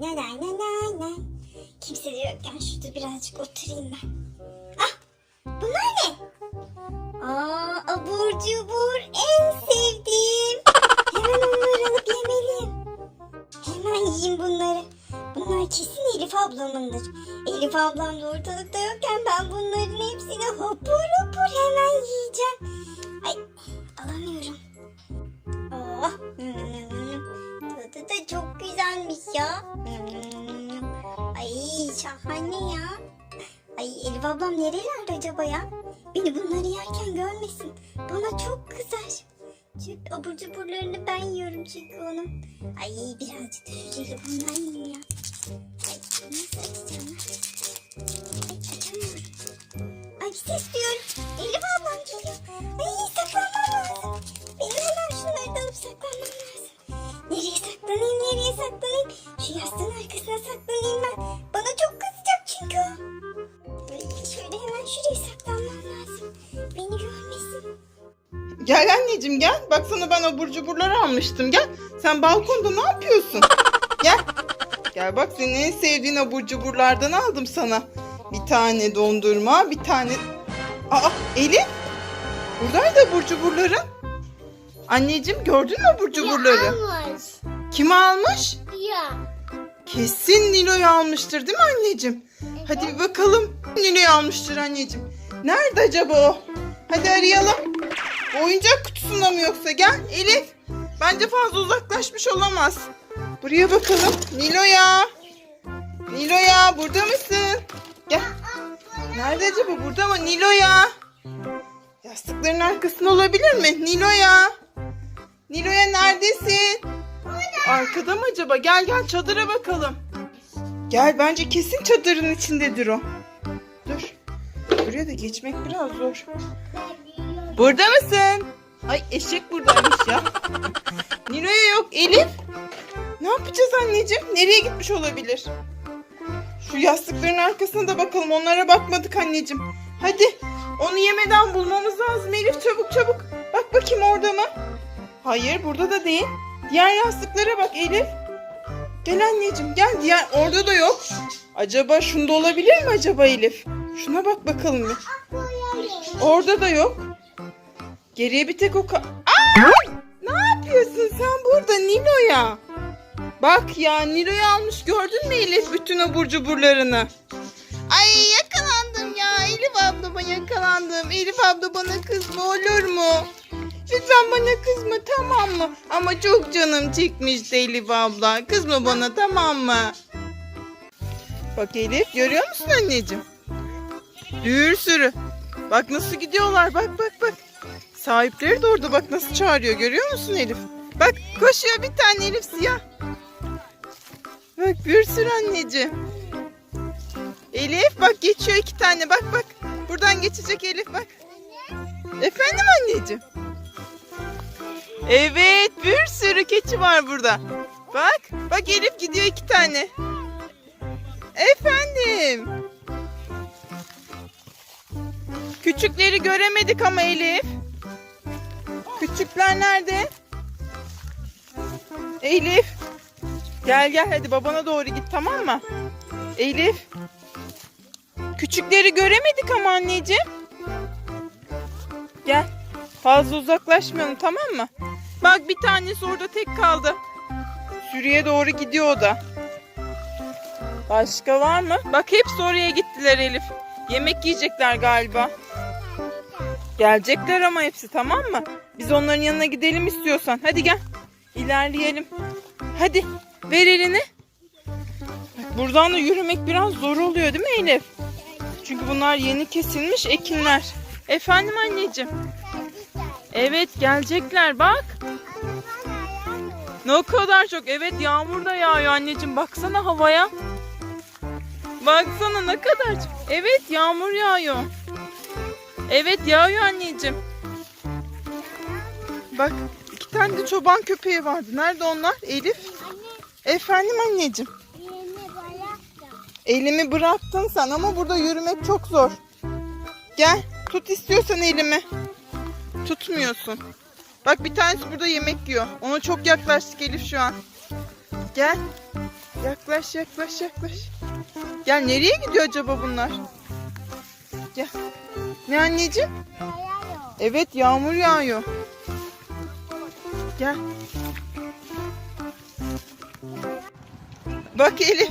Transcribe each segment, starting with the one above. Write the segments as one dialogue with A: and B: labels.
A: nay nay nay nay nay. Kimse de yokken şurada birazcık oturayım ben. Ah bunlar ne? Aa abur cubur en sevdiğim. Hemen onları alıp yemeliyim. Hemen yiyeyim bunları. Bunlar kesin Elif ablamındır. Elif ablam da ortalıkta yokken ben bunların hepsini hopur hopur hemen yiyeceğim. Güzelmiş ya. Ay şahane ya. Ay Elif ablam nerelerde acaba ya? Beni bunları yerken görmesin. Bana çok kızar. Çünkü abur cuburlarını ben yiyorum çünkü onun. Ay birazcık da şöyle bundan yiyeyim ya. Ay nasıl açacağım? Ay açamıyorum. Ay bir ses duyuyorum. Elif ablam geliyor. Ay
B: anneciğim gel. Bak sana ben abur cuburları almıştım. Gel. Sen balkonda ne yapıyorsun? Gel. Gel bak senin en sevdiğin abur cuburlardan aldım sana. Bir tane dondurma, bir tane... Aa Elif. Buradaydı abur cuburların. Anneciğim gördün mü abur cuburları?
C: Almış.
B: Kim almış?
C: Ya.
B: Kesin Nilo'yu almıştır değil mi anneciğim? Hadi bir bakalım. Nilo'yu almıştır anneciğim. Nerede acaba o? Hadi arayalım. Oyuncak kutusunda mı yoksa? Gel Elif. Bence fazla uzaklaşmış olamaz. Buraya bakalım. Nilo'ya. Nilo'ya burada mısın? Gel. Nerede acaba? Burada mı? Nilo'ya. Yastıkların arkasında olabilir mi? Nilo'ya. Nilo'ya neredesin? Arkada mı acaba? Gel gel çadıra bakalım. Gel bence kesin çadırın içindedir o. Dur. Buraya da geçmek biraz zor. Burada mısın? Ay eşek buradaymış ya. Nilo'ya yok. Elif. Ne yapacağız anneciğim? Nereye gitmiş olabilir? Şu yastıkların arkasına da bakalım. Onlara bakmadık anneciğim. Hadi. Onu yemeden bulmamız lazım. Elif çabuk çabuk. Bak bakayım orada mı? Hayır burada da değil. Diğer yastıklara bak Elif. Gel anneciğim gel. Diğer orada da yok. Acaba şunda olabilir mi acaba Elif? Şuna bak bakalım bir. Orada da yok. Geriye bir tek o ka- Aa! Ne yapıyorsun sen burada Nilo'ya? Bak ya Nilo'yu almış gördün mü Elif bütün abur cuburlarını? Ay yakalandım ya Elif ablama yakalandım. Elif abla bana kızma olur mu? Lütfen bana kızma tamam mı? Ama çok canım çekmişti Elif abla. Kızma bana tamam mı? Bak Elif görüyor musun anneciğim? Bir sürü. Bak nasıl gidiyorlar bak bak bak. Sahipleri de orada bak nasıl çağırıyor görüyor musun Elif? Bak koşuyor bir tane Elif siyah. Bak bir sürü anneciğim. Elif bak geçiyor iki tane bak bak. Buradan geçecek Elif bak. Efendim anneciğim. Evet bir sürü keçi var burada. Bak bak Elif gidiyor iki tane. Efendim. Küçükleri göremedik ama Elif. Küçükler nerede? Elif. Gel gel hadi babana doğru git tamam mı? Elif. Küçükleri göremedik ama anneciğim. Gel. Fazla uzaklaşmayalım tamam mı? Bak bir tanesi orada tek kaldı. Sürüye doğru gidiyor o da. Başka var mı? Bak hepsi oraya gittiler Elif. Yemek yiyecekler galiba. Gelecekler ama hepsi tamam mı? Biz onların yanına gidelim istiyorsan. Hadi gel. İlerleyelim. Hadi ver elini. Buradan da yürümek biraz zor oluyor değil mi Elif? Çünkü bunlar yeni kesilmiş ekinler. Efendim anneciğim. Evet gelecekler bak. Ne kadar çok. Evet yağmur da yağıyor anneciğim. Baksana havaya. Baksana ne kadar çok. Evet yağmur yağıyor. Evet yağıyor anneciğim. Bak iki tane de çoban köpeği vardı. Nerede onlar? Elif. Efendim anneciğim.
C: Bıraktım.
B: Elimi bıraktın sen ama burada yürümek çok zor. Gel tut istiyorsan elimi. Tutmuyorsun. Bak bir tanesi burada yemek yiyor. Ona çok yaklaştık Elif şu an. Gel. Yaklaş yaklaş yaklaş. Gel nereye gidiyor acaba bunlar? Gel. Ne anneciğim? Evet yağmur yağıyor. Gel. Bak Elif.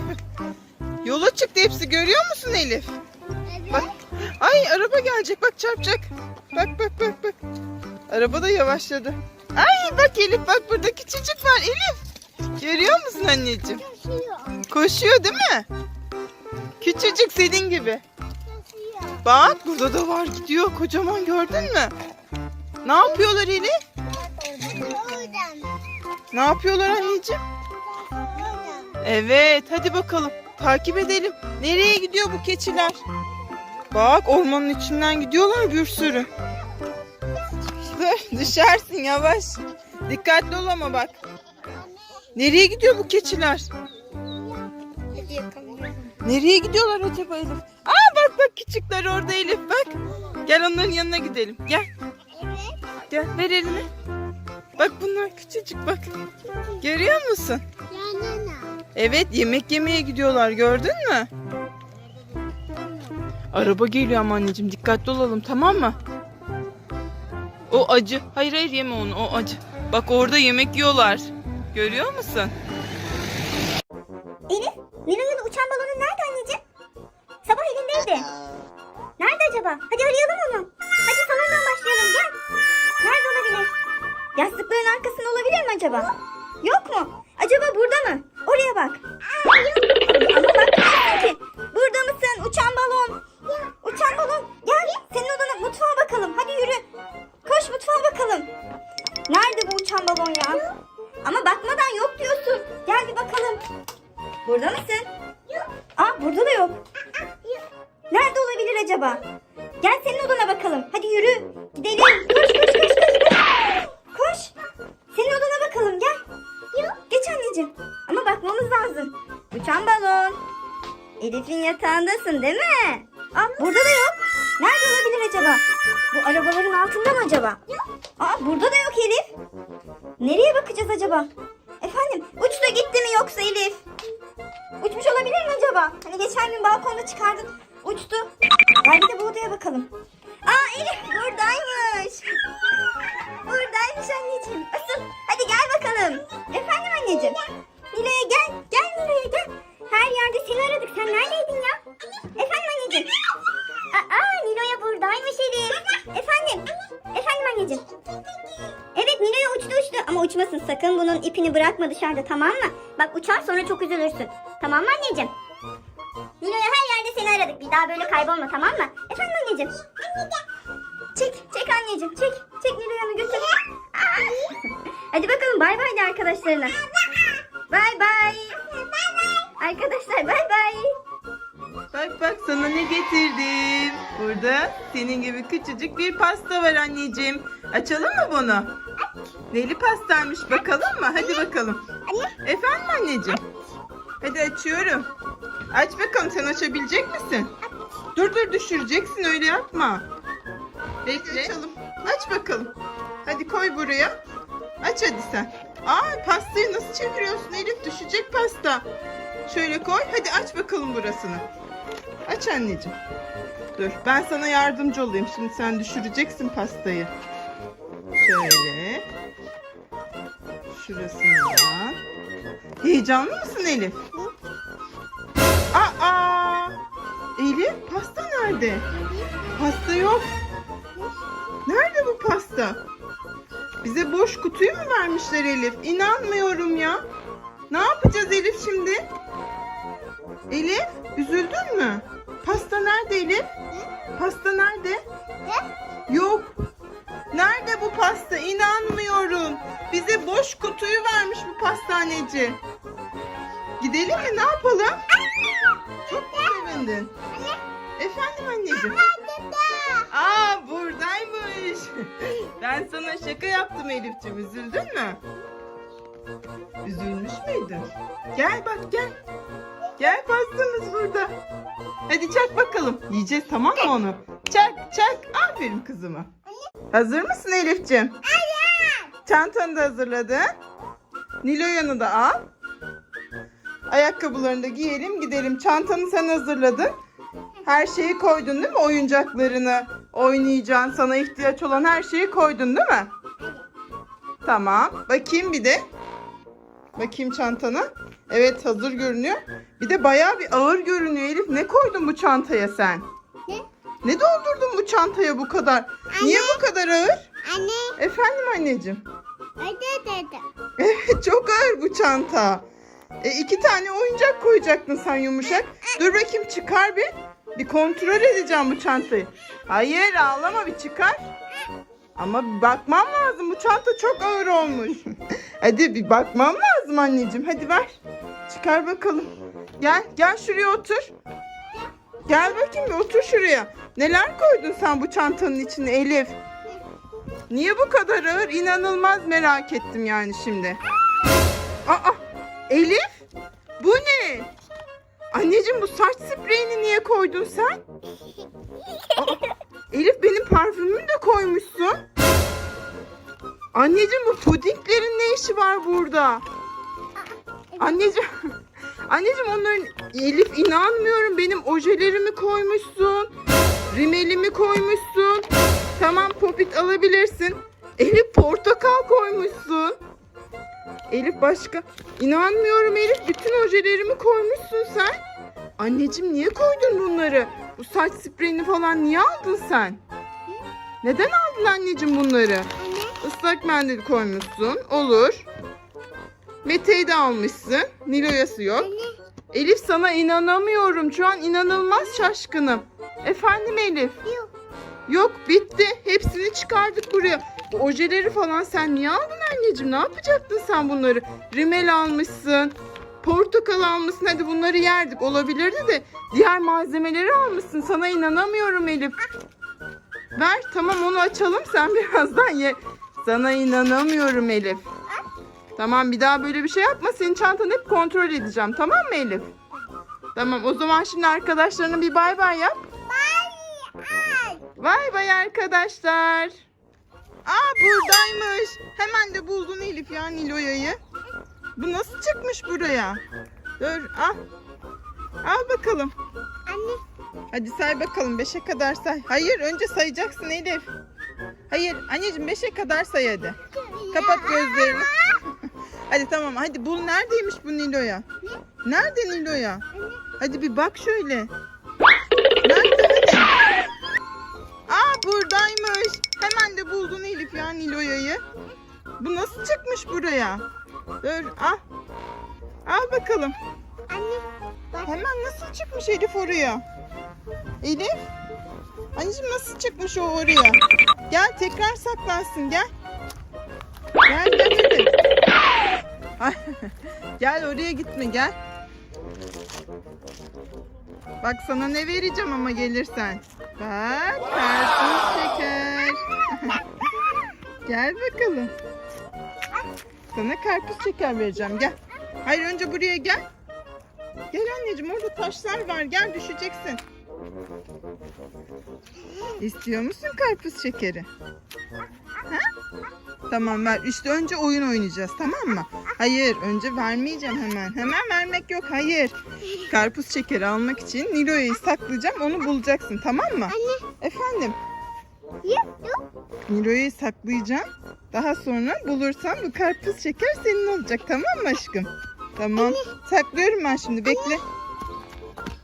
B: Yola çıktı hepsi görüyor musun Elif?
C: Evet.
B: Bak. Ay araba gelecek bak çarpacak. Bak bak bak bak. Araba da yavaşladı. Ay bak Elif bak burada küçücük var Elif. Görüyor musun anneciğim?
C: Taşıyor.
B: Koşuyor değil mi? Küçücük senin gibi.
C: Taşıyor.
B: Bak burada da var gidiyor kocaman gördün mü? Ne yapıyorlar Elif? Ne yapıyorlar anneciğim? Evet hadi bakalım takip edelim. Nereye gidiyor bu keçiler? Bak ormanın içinden gidiyorlar bir sürü. Dur düşersin yavaş. Dikkatli ol ama bak. Nereye gidiyor bu keçiler? Nereye gidiyorlar acaba Elif? Aa bak bak küçükler orada Elif bak. Gel onların yanına gidelim. Gel
C: Evet.
B: gel ver elini. Bak bunlar küçücük bak. Görüyor musun? Evet yemek yemeye gidiyorlar gördün mü? Araba geliyor ama anneciğim dikkatli olalım tamam mı? O acı. Hayır hayır yeme onu o acı. Bak orada yemek yiyorlar. Görüyor musun?
A: Elif, Nilo'nun uçan balonu nerede anneciğim? Sabah elindeydi. Nerede acaba? Hadi arayalım onu. Yastıkların arkasında olabilir mi acaba? Yok mu? Acaba burada mı? Oraya bak. Ama bakmıyorsun ki. Burada mısın? Uçan balon. Uçan balon. Gel senin odana mutfağa bakalım. Hadi yürü. Koş mutfağa bakalım. Nerede bu uçan balon ya? Ama bakmadan yok diyorsun. Gel bir bakalım. Burada mısın? Yok. Aa burada da yok. Nerede olabilir acaba? Gel senin odana bakalım. Hadi yürü. Gidelim. Elif'in yatağındasın değil mi? Aa burada da yok. Nerede olabilir acaba? Bu arabaların altında mı acaba? Aa burada da yok Elif. Nereye bakacağız acaba? Efendim uçtu gitti mi yoksa Elif? Uçmuş olabilir mi acaba? Hani geçen gün balkonda çıkardın. Uçtu. Gel bir de bu odaya bakalım. Aa Elif buradaymış. Buradaymış anneciğim. Asıl hadi gel bakalım. Efendim anneciğim. Nilo'ya gel. Gel Nilo'ya gel. Her yerde seni aradık. Sen neredeydin ya? Efendim anneciğim. Aa Nilo'ya buradaymış Elif. Efendim. Efendim anneciğim. Evet Nilo'ya uçtu uçtu ama uçmasın sakın bunun ipini bırakma dışarıda tamam mı? Bak uçar sonra çok üzülürsün. Tamam mı anneciğim? Nilo'ya her yerde seni aradık. Bir daha böyle kaybolma tamam mı? Efendim anneciğim. Çek çek anneciğim çek. Çek Nilo'ya götür. Aa! Hadi bakalım bay bay de arkadaşlarına. Bay bay. Arkadaşlar bay bay.
B: Bak bak sana ne getirdim. Burada senin gibi küçücük bir pasta var anneciğim. Açalım mı bunu? Neli pastaymış bakalım mı? Hadi bakalım. Efendim anneciğim? Hadi açıyorum. Aç bakalım sen açabilecek misin? Dur dur düşüreceksin öyle yapma. Bekle. Açalım. Aç bakalım. Hadi koy buraya. Aç hadi sen. Aa pastayı nasıl çeviriyorsun Elif? Düşecek pasta. Şöyle koy. Hadi aç bakalım burasını. Aç anneciğim. Dur ben sana yardımcı olayım. Şimdi sen düşüreceksin pastayı. Şöyle. Şurasından. Heyecanlı mısın Elif? Aa! Elif pasta nerede? Pasta yok. Nerede bu pasta? Bize boş kutuyu mu vermişler Elif? İnanmıyorum ya. Ne yapacağız Elif şimdi? Elif üzüldün mü? Pasta nerede Elif? Pasta nerede? Yok. Nerede bu pasta? İnanmıyorum. Bize boş kutuyu vermiş bu pastaneci. Gidelim mi? Ne yapalım? Çok mu sevindin? Efendim anneciğim? Aa buradaymış. Ben sana şaka yaptım Elif'ciğim. Üzüldün mü? Üzülmüş müydün? Gel bak gel. Gel pastamız burada. Hadi çak bakalım. Yiyeceğiz tamam mı onu? Çak çak. Aferin kızıma. Hazır mısın Elif'ciğim? Çantanı da hazırladın. Niloyan'ı da al. Ayakkabılarını da giyelim gidelim. Çantanı sen hazırladın. Her şeyi koydun değil mi? Oyuncaklarını, oynayacağın, sana ihtiyaç olan her şeyi koydun değil mi? Tamam. Bakayım bir de. Bakayım çantana. Evet hazır görünüyor. Bir de bayağı bir ağır görünüyor Elif. Ne koydun bu çantaya sen?
C: Ne?
B: Ne doldurdun bu çantaya bu kadar? Niye bu kadar ağır?
C: Anne.
B: Efendim anneciğim.
C: Öde dedi.
B: Evet çok ağır bu çanta. E, iki tane oyuncak koyacaktın sen yumuşak. Dur bakayım çıkar bir. Bir kontrol edeceğim bu çantayı. Hayır ağlama bir çıkar. Ama bakmam lazım. Bu çanta çok ağır olmuş. Hadi bir bakmam lazım anneciğim. Hadi ver. Çıkar bakalım. Gel gel şuraya otur. Gel bakayım bir otur şuraya. Neler koydun sen bu çantanın içine Elif? Niye bu kadar ağır? İnanılmaz merak ettim yani şimdi. Aa, Elif? Bu ne? Anneciğim bu saç spreyini niye koydun sen? Aa, Elif benim parfümümü de koymuşsun. Anneciğim bu pudinglerin ne işi var burada? Anneciğim, anneciğim onların Elif inanmıyorum benim ojelerimi koymuşsun. Rimelimi koymuşsun. Tamam popit alabilirsin. Elif portakal koymuşsun. Elif başka. İnanmıyorum Elif bütün ojelerimi koymuşsun sen. Anneciğim niye koydun bunları? Bu saç spreyini falan niye aldın sen? Neden aldın anneciğim bunları?
C: Anne.
B: Islak mendil koymuşsun. Olur. Mete'yi de almışsın. Niloyası yok.
C: Anne.
B: Elif sana inanamıyorum. Şu an inanılmaz şaşkınım. Efendim Elif.
C: Yok.
B: Yok bitti. Hepsini çıkardık buraya. Bu ojeleri falan sen niye aldın anneciğim? Ne yapacaktın sen bunları? Rimel almışsın. Portakal almışsın. Hadi bunları yerdik. Olabilirdi de diğer malzemeleri almışsın. Sana inanamıyorum Elif. Ver tamam onu açalım. Sen birazdan ye. Sana inanamıyorum Elif. Tamam bir daha böyle bir şey yapma. Senin çantanı hep kontrol edeceğim. Tamam mı Elif? Tamam o zaman şimdi arkadaşlarına bir bay bay yap.
C: Ay.
B: Vay vay arkadaşlar. Aa buradaymış. Hemen de buldun Elif ya Niloya'yı. Bu nasıl çıkmış buraya? Dur al. Al bakalım.
C: Anne.
B: Hadi say bakalım. Beşe kadar say. Hayır önce sayacaksın Elif. Hayır anneciğim beşe kadar say hadi. Kapat gözlerini. hadi tamam hadi bul neredeymiş bu Nilo'ya? Nerede Nilo'ya? Hadi bir bak şöyle. Nerede hadi? Aa buradaymış. Hemen de buldun Elif ya Nilo'ya'yı. Bu nasıl çıkmış buraya? Dur al. Al bakalım.
C: Anne. Bak.
B: Hemen nasıl çıkmış Elif oraya? Elif? Anneciğim nasıl çıkmış o oraya? Gel tekrar saklansın gel. Gel gel. Ay, gel oraya gitme gel. Bak sana ne vereceğim ama gelirsen. Bak karpuz şeker. gel bakalım. Sana karpuz şeker vereceğim gel. Hayır önce buraya gel. Gel anneciğim orada taşlar var gel düşeceksin. İstiyor musun karpuz şekeri? Ha? Tamam ver. İşte önce oyun oynayacağız tamam mı? Hayır önce vermeyeceğim hemen. Hemen vermek yok hayır. Karpuz şekeri almak için Nilo'yu saklayacağım onu bulacaksın tamam mı?
C: Anne.
B: Efendim Nilo'yu saklayacağım. Daha sonra bulursam bu karpuz şeker senin olacak tamam mı aşkım? Tamam. Saklıyorum ben şimdi bekle.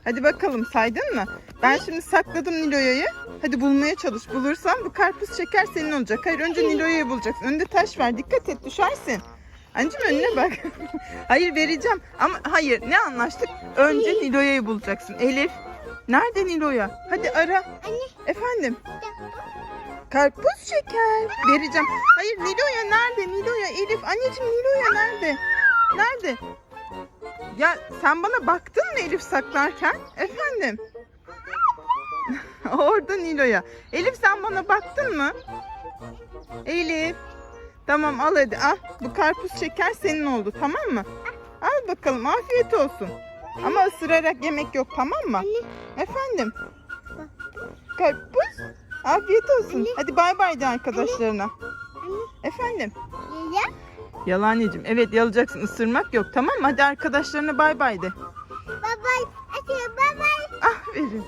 B: Hadi bakalım saydın mı? Ben şimdi sakladım Nilo'yu. Hadi bulmaya çalış. Bulursam bu karpuz şeker senin olacak. Hayır önce Nilo'yu bulacaksın. Önünde taş var. Dikkat et düşersin. Anneciğim önüne bak. hayır vereceğim. Ama hayır ne anlaştık? Önce Nilo'yu bulacaksın. Elif. Nerede Nilo'ya? Hadi ara.
C: Anne.
B: Efendim. Karpuz şeker. Vereceğim. Hayır Nilo'ya nerede? Nilo'ya Elif. Anneciğim Nilo'ya nerede? Nerede? Ya sen bana baktın mı Elif saklarken? Efendim? Orada Nilo'ya. Elif sen bana baktın mı? Elif. Tamam al hadi al. Bu karpuz şeker senin oldu tamam mı? Al bakalım afiyet olsun. Ama ısırarak yemek yok tamam mı? Efendim? Karpuz? Afiyet olsun. Hadi bay bay de arkadaşlarına.
C: Anne.
B: Efendim?
C: Ya.
B: Yalan anneciğim. Evet yalayacaksın. Isırmak yok tamam mı? Hadi arkadaşlarına bay bay de.
C: Bye. Açıyor bye bye.
B: Ah verin.